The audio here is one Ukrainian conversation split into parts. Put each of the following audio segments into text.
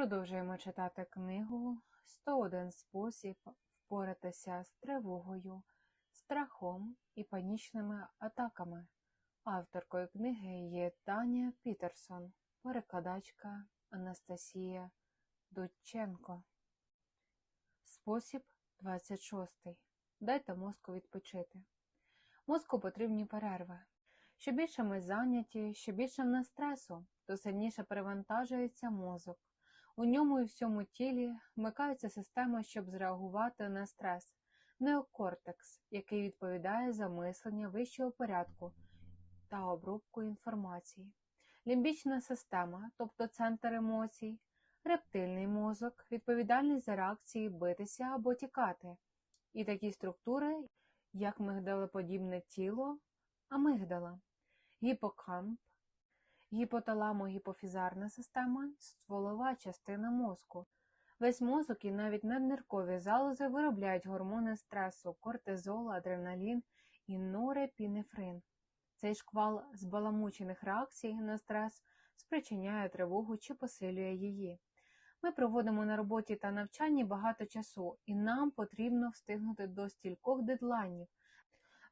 Продовжуємо читати книгу «101 спосіб впоратися з тривогою, страхом і панічними атаками. Авторкою книги є Таня Пітерсон, перекладачка Анастасія Дудченко. Спосіб 26. Дайте мозку відпочити. Мозку потрібні перерви. Що більше ми зайняті, що більше в стресу, то сильніше перевантажується мозок. У ньому і всьому тілі вмикається система, щоб зреагувати на стрес, неокортекс, який відповідає за мислення вищого порядку та обробку інформації, лімбічна система, тобто центр емоцій, рептильний мозок, відповідальний за реакції битися або тікати, і такі структури, як мигдалеподібне тіло, амигдала, гіпокамп, гіпоталамо-гіпофізарна система стволова частина мозку. Весь мозок і навіть надниркові залози виробляють гормони стресу, кортизол, адреналін і норепінефрин. Цей шквал збаламучених реакцій на стрес спричиняє тривогу чи посилює її. Ми проводимо на роботі та навчанні багато часу, і нам потрібно встигнути до стількох дедлайнів,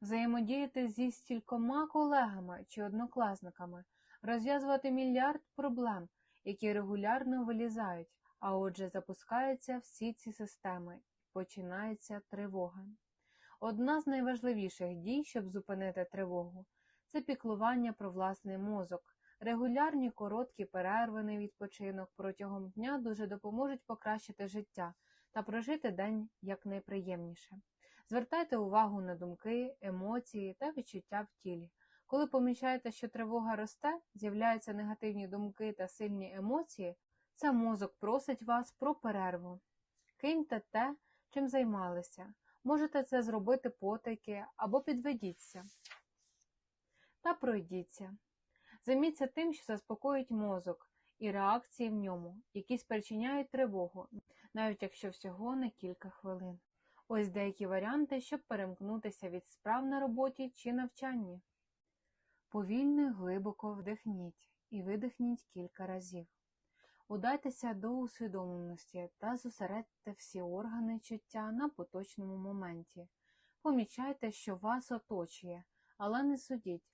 взаємодіяти зі стількома колегами чи однокласниками, розв'язувати мільярд проблем, які регулярно вилізають, а отже запускаються всі ці системи, починається тривога. Одна з найважливіших дій, щоб зупинити тривогу, це піклування про власний мозок. Регулярні короткі перерви на відпочинок протягом дня дуже допоможуть покращити життя та прожити день якнайприємніше. Звертайте увагу на думки, емоції та відчуття в тілі. Коли помічаєте, що тривога росте, з'являються негативні думки та сильні емоції, це мозок просить вас про перерву. Киньте те, чим займалися. Можете це зробити потайки або підведіться. Та пройдіться. Займіться тим, що заспокоїть мозок і реакції в ньому, які спричиняють тривогу, навіть якщо всього на кілька хвилин. Ось деякі варіанти, щоб перемкнутися від справ на роботі чи навчанні. Повільно і глибоко вдихніть і видихніть кілька разів. Удайтеся до усвідомленості та зосередьте всі органи чуття на поточному моменті. Помічайте, що вас оточує, але не судіть.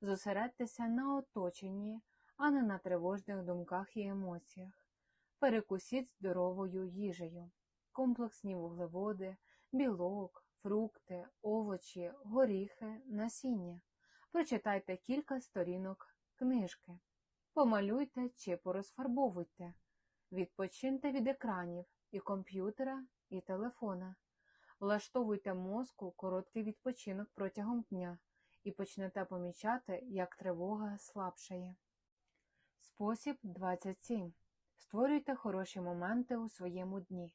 Зосередьтеся на оточенні, а не на тривожних думках і емоціях. Перекусіть здоровою їжею, комплексні вуглеводи, білок, фрукти, овочі, горіхи, насіння. Прочитайте кілька сторінок книжки, помалюйте чи порозфарбовуйте, відпочиньте від екранів і комп'ютера, і телефона, влаштовуйте мозку короткий відпочинок протягом дня і почнете помічати, як тривога слабшає. Спосіб 27. Створюйте хороші моменти у своєму дні.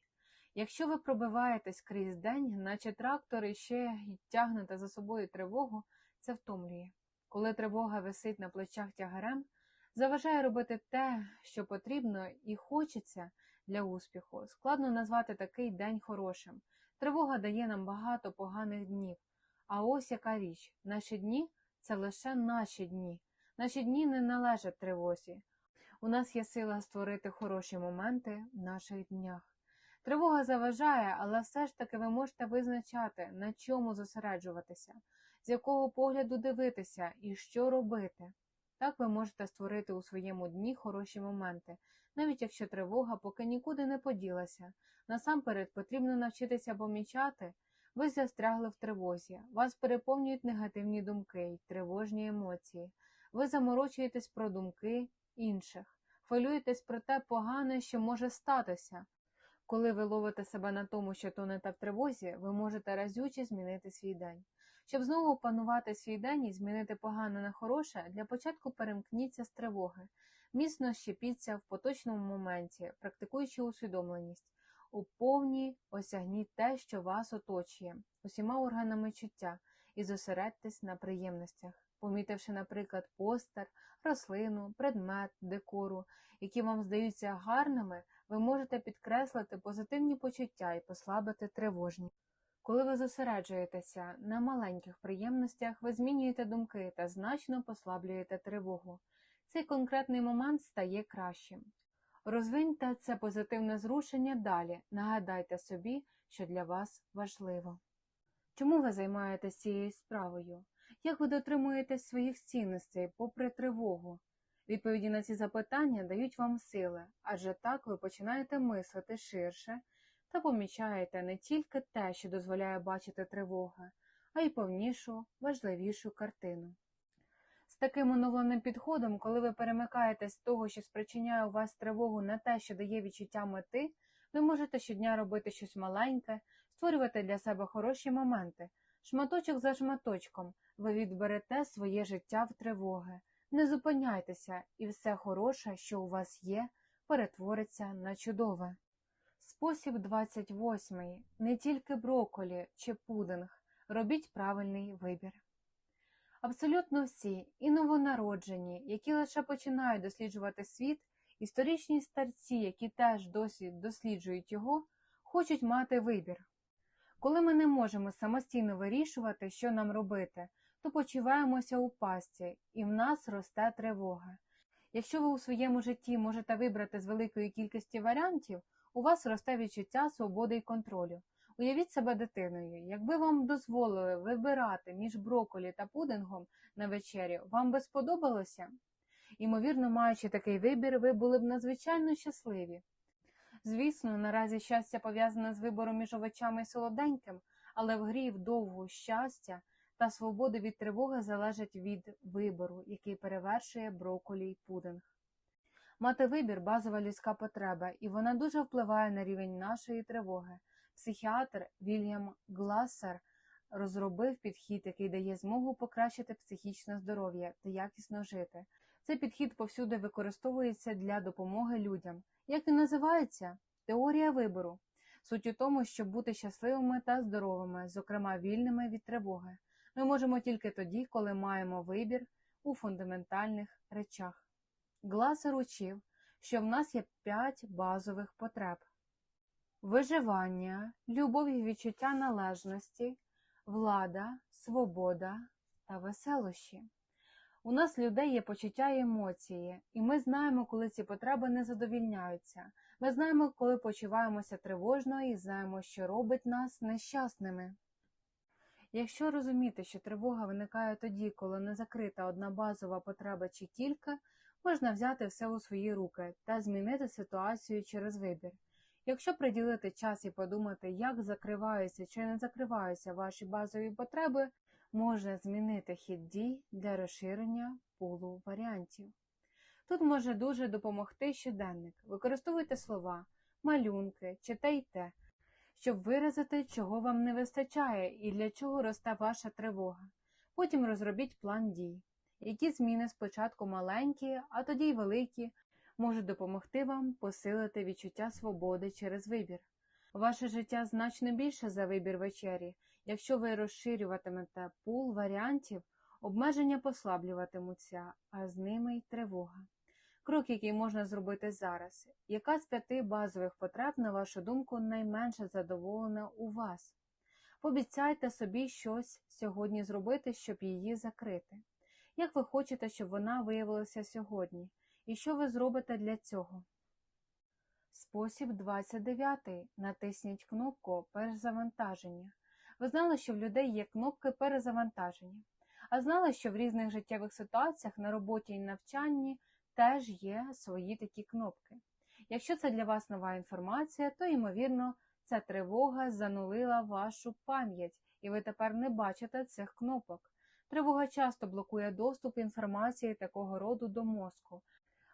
Якщо ви пробиваєтесь крізь день, наче трактор і ще й тягнете за собою тривогу, це втомлює. Коли тривога висить на плечах тягарем, заважає робити те, що потрібно і хочеться для успіху. Складно назвати такий день хорошим. Тривога дає нам багато поганих днів. А ось яка річ: наші дні це лише наші дні. Наші дні не належать тривозі. У нас є сила створити хороші моменти в наших днях. Тривога заважає, але все ж таки ви можете визначати, на чому зосереджуватися, з якого погляду дивитися і що робити. Так ви можете створити у своєму дні хороші моменти, навіть якщо тривога поки нікуди не поділася. Насамперед потрібно навчитися помічати, ви застрягли в тривозі, вас переповнюють негативні думки й тривожні емоції. Ви заморочуєтесь про думки інших, хвилюєтесь про те погане, що може статися. Коли ви ловите себе на тому, що тонете в тривозі, ви можете разюче змінити свій день. Щоб знову опанувати свій день і змінити погане на хороше, для початку перемкніться з тривоги, міцно щепіться в поточному моменті, практикуючи усвідомленість. У повній осягніть те, що вас оточує, усіма органами чуття, і зосередьтесь на приємностях, помітивши, наприклад, постер, рослину, предмет, декору, які вам здаються гарними, ви можете підкреслити позитивні почуття і послабити тривожні. Коли ви зосереджуєтеся на маленьких приємностях, ви змінюєте думки та значно послаблюєте тривогу. Цей конкретний момент стає кращим. Розвиньте це позитивне зрушення далі, нагадайте собі, що для вас важливо. Чому ви займаєтесь цією справою? Як ви дотримуєтесь своїх цінностей попри тривогу? Відповіді на ці запитання дають вам сили, адже так ви починаєте мислити ширше та помічаєте не тільки те, що дозволяє бачити тривоги, а й повнішу, важливішу картину. З таким оновленим підходом, коли ви перемикаєтесь з того, що спричиняє у вас тривогу на те, що дає відчуття мети, ви можете щодня робити щось маленьке, створювати для себе хороші моменти. Шматочок за шматочком ви відберете своє життя в тривоги. Не зупиняйтеся, і все хороше, що у вас є, перетвориться на чудове. Спосіб 28. Не тільки броколі чи пудинг. Робіть правильний вибір. Абсолютно всі, і новонароджені, які лише починають досліджувати світ, історичні старці, які теж досі досліджують його, хочуть мати вибір. Коли ми не можемо самостійно вирішувати, що нам робити, то почуваємося у пастці, і в нас росте тривога. Якщо ви у своєму житті можете вибрати з великої кількості варіантів, у вас росте відчуття свободи і контролю. Уявіть себе дитиною. Якби вам дозволили вибирати між броколі та пудингом на вечері, вам би сподобалося? Ймовірно, маючи такий вибір, ви були б надзвичайно щасливі. Звісно, наразі щастя пов'язане з вибором між овочами і солоденьким, але в грі вдовгу щастя та свободи від тривоги залежать від вибору, який перевершує броколі й пудинг. Мати вибір базова людська потреба, і вона дуже впливає на рівень нашої тривоги. Психіатр Вільям Глассер розробив підхід, який дає змогу покращити психічне здоров'я та якісно жити. Цей підхід повсюди використовується для допомоги людям. Як він називається? Теорія вибору. Суть у тому, щоб бути щасливими та здоровими, зокрема вільними від тривоги. Ми можемо тільки тоді, коли маємо вибір у фундаментальних речах. Гласер учив, що в нас є п'ять базових потреб: виживання, любов і відчуття належності, влада, свобода та веселощі. У нас людей є почуття і емоції, і ми знаємо, коли ці потреби не задовільняються. Ми знаємо, коли почуваємося тривожно і знаємо, що робить нас нещасними. Якщо розуміти, що тривога виникає тоді, коли не закрита одна базова потреба чи кілька, можна взяти все у свої руки та змінити ситуацію через вибір. Якщо приділити час і подумати, як закриваються чи не закриваються ваші базові потреби, можна змінити хід дій для розширення пулу варіантів. Тут може дуже допомогти щоденник. Використовуйте слова, малюнки чи те й те, щоб виразити, чого вам не вистачає і для чого росте ваша тривога. Потім розробіть план дій. Які зміни спочатку маленькі, а тоді й великі, можуть допомогти вам посилити відчуття свободи через вибір. Ваше життя значно більше за вибір вечері. Якщо ви розширюватимете пул варіантів, обмеження послаблюватимуться, а з ними й тривога. Крок, який можна зробити зараз. Яка з п'яти базових потреб, на вашу думку, найменше задоволена у вас? Пообіцяйте собі щось сьогодні зробити, щоб її закрити. Як ви хочете, щоб вона виявилася сьогодні? І що ви зробите для цього? Спосіб 29. Натисніть кнопку Перезавантаження. Ви знали, що в людей є кнопки перезавантаження, а знали, що в різних життєвих ситуаціях на роботі і навчанні теж є свої такі кнопки. Якщо це для вас нова інформація, то, ймовірно, ця тривога занулила вашу пам'ять, і ви тепер не бачите цих кнопок. Тривога часто блокує доступ інформації такого роду до мозку.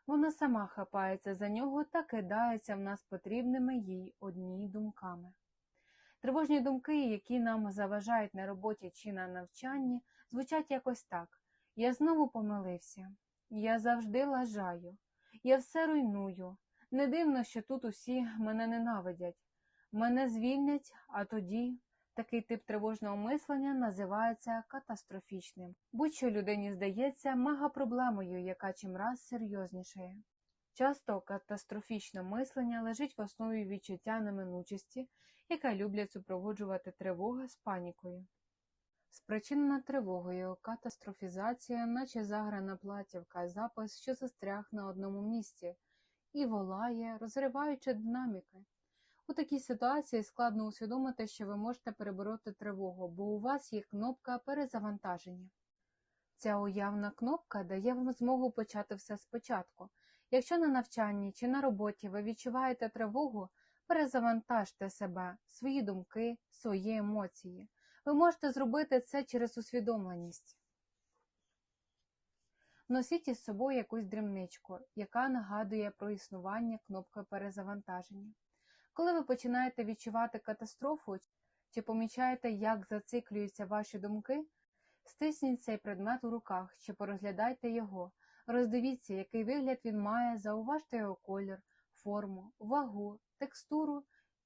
Вона сама хапається за нього та кидається в нас потрібними їй одні думками. Тривожні думки, які нам заважають на роботі чи на навчанні, звучать якось так: я знову помилився, я завжди лажаю, я все руйную. Не дивно, що тут усі мене ненавидять. Мене звільнять, а тоді такий тип тривожного мислення називається катастрофічним. Будь-що людині здається мегапроблемою, яка чимраз серйознішає. Часто катастрофічне мислення лежить в основі відчуття неминучості, яке люблять супроводжувати тривога з панікою. Спричинена тривогою, катастрофізація, наче заграна платівка, запис, що застряг на одному місці, і волає, розриваючи динаміки. У такій ситуації складно усвідомити, що ви можете перебороти тривогу, бо у вас є кнопка перезавантаження. Ця уявна кнопка дає вам змогу почати все спочатку. Якщо на навчанні чи на роботі ви відчуваєте тривогу, перезавантажте себе, свої думки, свої емоції. Ви можете зробити це через усвідомленість. Носіть із собою якусь дрібничку, яка нагадує про існування кнопки перезавантаження. Коли ви починаєте відчувати катастрофу чи помічаєте, як зациклюються ваші думки, стисніть цей предмет у руках чи порозглядайте його, роздивіться, який вигляд він має, зауважте його колір, форму, вагу, текстуру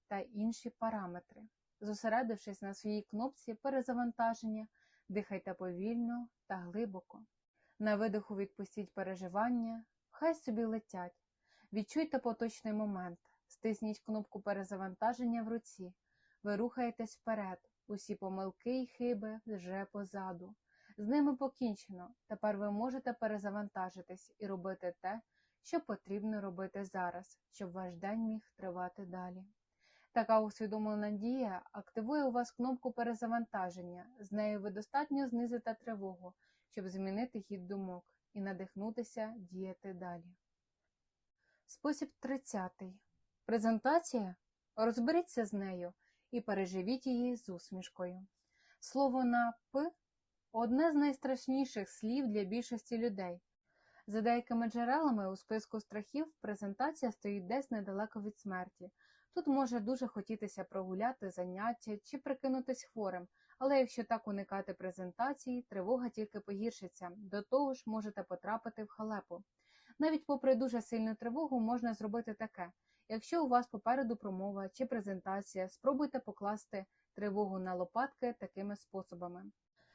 та інші параметри. Зосередившись на своїй кнопці перезавантаження, дихайте повільно та глибоко. На видиху відпустіть переживання, хай собі летять. Відчуйте поточний момент, стисніть кнопку перезавантаження в руці. Ви рухаєтесь вперед, усі помилки й хиби вже позаду. З ними покінчено. Тепер ви можете перезавантажитись і робити те, що потрібно робити зараз, щоб ваш день міг тривати далі. Така усвідомлена дія активує у вас кнопку перезавантаження. З нею ви достатньо знизите тривогу, щоб змінити хід думок і надихнутися діяти далі. Спосіб 30. Презентація. Розберіться з нею і переживіть її з усмішкою. Слово на П одне з найстрашніших слів для більшості людей. За деякими джерелами у списку страхів презентація стоїть десь недалеко від смерті. Тут може дуже хотітися прогуляти заняття чи прикинутись хворим, але якщо так уникати презентації, тривога тільки погіршиться, до того ж можете потрапити в халепу. Навіть попри дуже сильну тривогу можна зробити таке. Якщо у вас попереду промова чи презентація, спробуйте покласти тривогу на лопатки такими способами.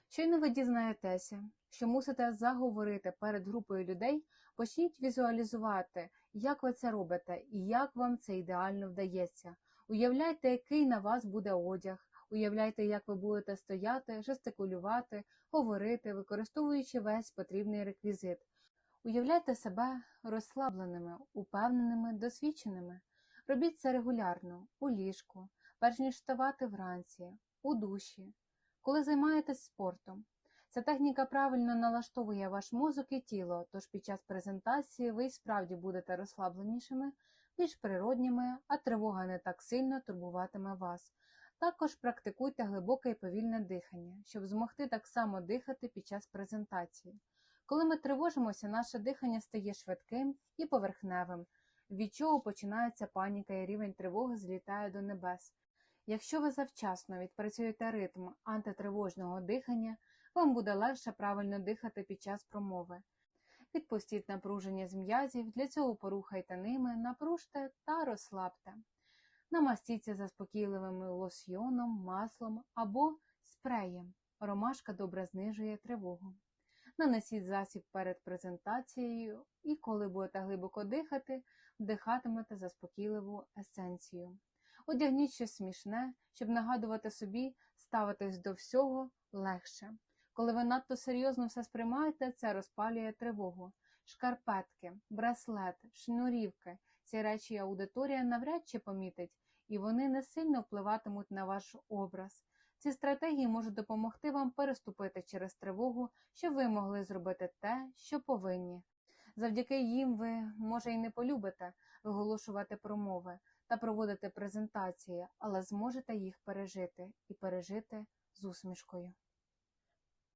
Щойно ви дізнаєтеся, що мусите заговорити перед групою людей, почніть візуалізувати, як ви це робите і як вам це ідеально вдається. Уявляйте, який на вас буде одяг, уявляйте, як ви будете стояти, жестикулювати, говорити, використовуючи весь потрібний реквізит. Уявляйте себе розслабленими, упевненими, досвідченими. Робіть це регулярно, у ліжку, перш ніж вставати вранці, у душі, коли займаєтесь спортом. Ця техніка правильно налаштовує ваш мозок і тіло, тож під час презентації ви справді будете розслабленішими, більш природніми, а тривога не так сильно турбуватиме вас. Також практикуйте глибоке і повільне дихання, щоб змогти так само дихати під час презентації. Коли ми тривожимося, наше дихання стає швидким і поверхневим, від чого починається паніка і рівень тривоги злітає до небес. Якщо ви завчасно відпрацюєте ритм антитривожного дихання, вам буде легше правильно дихати під час промови. Відпустіть напруження з м'язів, для цього порухайте ними, напружте та розслабте. Намастіться заспокійливим лосьйоном, маслом або спреєм. Ромашка добре знижує тривогу. Нанесіть засіб перед презентацією і, коли будете глибоко дихати, вдихатимете заспокійливу есенцію. Одягніть щось смішне, щоб нагадувати собі, ставитись до всього легше. Коли ви надто серйозно все сприймаєте, це розпалює тривогу. Шкарпетки, браслет, шнурівки ці речі аудиторія навряд чи помітить, і вони не сильно впливатимуть на ваш образ. Ці стратегії можуть допомогти вам переступити через тривогу, щоб ви могли зробити те, що повинні. Завдяки їм ви, може, і не полюбите виголошувати промови та проводити презентації, але зможете їх пережити і пережити з усмішкою.